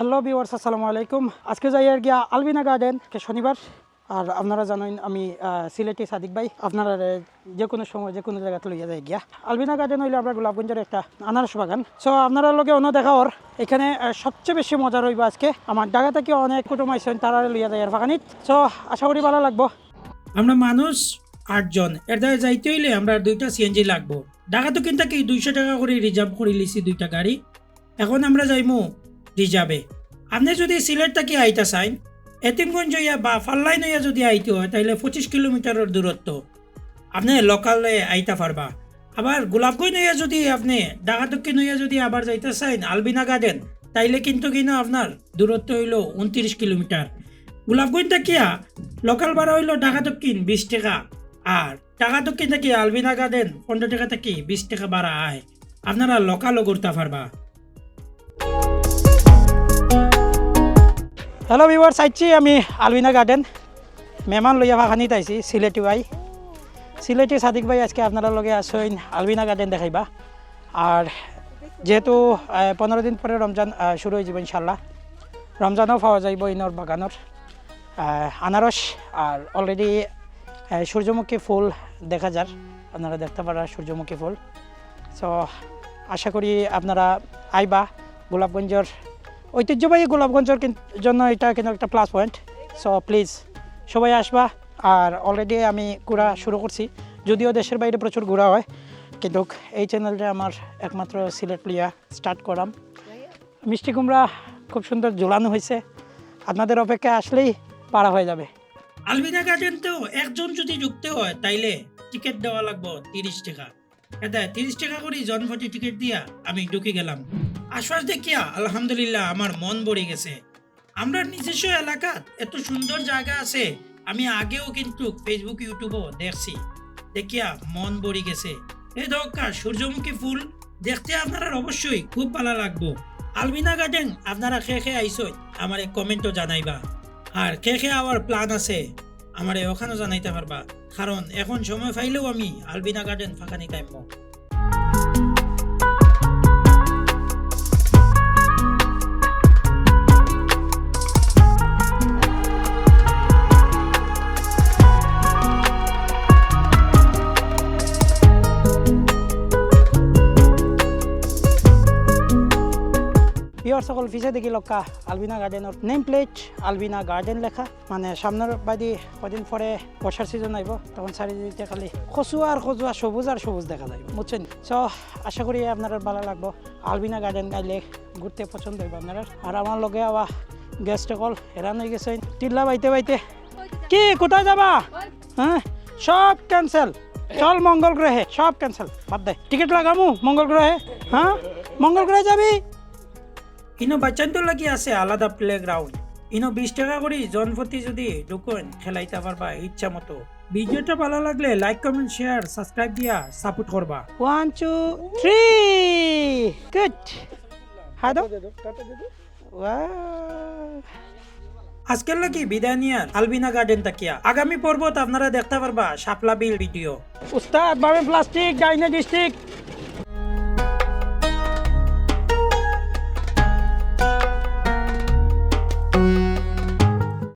Hello viewers আসসালামু আলাইকুম আজকে যাই আর গিয়া আলবিনা গার্ডেন শনিবার। আর আপনারা জানেন, আমি সিলেটি সাদিক ভাই। আপনারা যে কোনো সময় যে কোনো জায়গাতে লইয়া যায় গিয়া। আলবিনা গার্ডেন হইলে আমরা গোলাপগঞ্জের একটা আনারস বাগান। সো আপনারা লগে অন্য দেখা ওর এখানে সবচেয়ে বেশি মজা রইব আজকে। আমার ডাকা থেকে অনেক কুটুম আইসেন তারা লইয়া যায় আর বাগানিত। সো আশা করি ভালো লাগবো। আমরা মানুষ, আটজন। এর দ্বারা যাইতে হইলে আমরা দুইটা সিএনজি লাগবো। ঢাকা তো কিন্তু কি, দুইশো টাকা করে রিজার্ভ করে লিছি দুইটা গাড়ি। এখন আমরা যাইমু রিজার্ভে আপনি যদি সিলেট থেকে আইতা চাইন এতিমগঞ্জ হইয়া বা ফাল্লাইন হইয়া যদি আইতে হয় তাহলে পঁচিশ কিলোমিটারের দূরত্ব আপনি লোকালে আইতা পারবা আবার গোলাপগঞ্জ হইয়া যদি আপনি, ঢাকা দক্ষিণ যদি আবার যাইতে চাইন আলবিনা গার্ডেন তাইলে কিন্তু কিনা আপনার দূরত্ব হইল উনত্রিশ কিলোমিটার। গোলাপগঞ্জ থাকিয়া লোকাল ভাড়া হইল ঢাকা দক্ষিণ বিশ টাকা, আর ঢাকা দক্ষিণ থেকে আলবিনা গার্ডেন পনেরো টাকা থেকে বিশ টাকা ভাড়া আয়। আপনারা লোকালও করতে পারবা। হ্যালো ভিওয়ার্স আইছি আমি আলবিনা গার্ডেন মেহমান লইয়া ভাখানিত আইছি সিলেটি ভাই। সিলেটি সাদিক ভাই, আজকে আপনারা লগে আসইন আলবিনা গার্ডেন দেখাইবা। আর যেহেতু পনেরো দিন পরে রমজান শুরু হয়ে যাব ইনশাল্লাহ রমজানও পাওয়া যাইব ইনর বাগানোর। আনারস আর অলরেডি সূর্যমুখী ফুল দেখা যার। আপনারা দেখতে পারা সূর্যমুখী ফুল। সো আশা করি আপনারা আইবা গোলাপগঞ্জের ঐতিহ্যবাহী গোলাপগঞ্জের জন্য এটা কিন্তু একটা প্লাস পয়েন্ট সো প্লিজ সবাই আসবা। আর অলরেডি আমি ঘোরা শুরু করছি। যদিও দেশের বাইরে প্রচুর ঘোরা হয়, কিন্তু এই চ্যানেলটা আমার একমাত্র সিলেট লিয়া স্টার্ট করাম। মিষ্টি কুমড়া খুব সুন্দর ঝোলানো হয়েছে। আপনাদের অপেক্ষা আসলেই পারা হয়ে যাবে। আলবিনা গার্ডেন তো একজন যদি যুক্ত হয়, তাইলে টিকিট দেওয়া লাগবে তিরিশ টাকা। তিরিশ টাকা করে জনভটি টিকিট দিয়া আমি ঢুকে গেলাম। আশ্বাস দেখিয়া আলহামদুলিল্লাহ আমার মন ভরে গেছে। আমরা নিজস্ব এলাকাত এত সুন্দর জায়গা আছে, আমি আগেও কিন্তু ফেসবুক ইউটিউবও দেখছি। দেখিয়া মন ভরে গেছে। সূর্যমুখী ফুল দেখতে আপনারা অবশ্যই খুব ভালো লাগবো। আলমিনা গার্ডেন, আপনারা খেয়ে খেয়ে আইসই, আমার কমেন্টও জানাইবা। আর কে কে আবার প্ল্যান আছে। আমারে ওখানেও জানাইতে পারবা। কারণ এখন সময় পাইলেও আমি আলবিনা গার্ডেন ফাঁকা নিতে পিওর সকল ফিসে দেখি লক্কা আলবিনা গার্ডেনের নেম প্লেট আলবিনা গার্ডেন লেখা। মানে সামনের বাদি কদিন পরে বর্ষার সিজন আইব তখন চারিদিকে খালি কচু আর আর সবুজ আর সবুজ দেখা যাইব বুঝছেন সো আশা করি আপনার ভালো লাগবো। আলবিনা গার্ডেন গাইলে ঘুরতে পছন্দ হইব আপনার আর আমার লগে আবার গেস্ট কল হেরান হয়ে গেছে। টিল্লা বাইতে বাইতে। কি, কোথায় যাবা? হ্যাঁ? সব ক্যান্সেল চল মঙ্গল গ্রহে, সব ক্যান্সেল বাদ দে। টিকিট লাগামু মঙ্গল গ্রহে। হ্যাঁ? মঙ্গল গ্রহে যাবি? ইনো বাচ্চাদের লাগি আছে আলাদা প্লে গ্রাউন্ড ইনো বিশ টাকা করে জনপ্রতি যদি ঢুকুন খেলাইতে পারবা ইচ্ছা মতো। ভিডিওটা ভালো লাগলে লাইক কমেন্ট শেয়ার সাবস্ক্রাইব দিয়া সাপোর্ট করবা two, three. Good. Hi, dog. আজকের লাগি বিদায় নিয়ার আলবিনা গার্ডেন তাকিয়া। আগামী পর্বত আপনারা দেখতে পারবা শাপলা বিল ভিডিও উস্তাদ বাবে প্লাস্টিক ডাইনে ডিস্ট্রিক্ট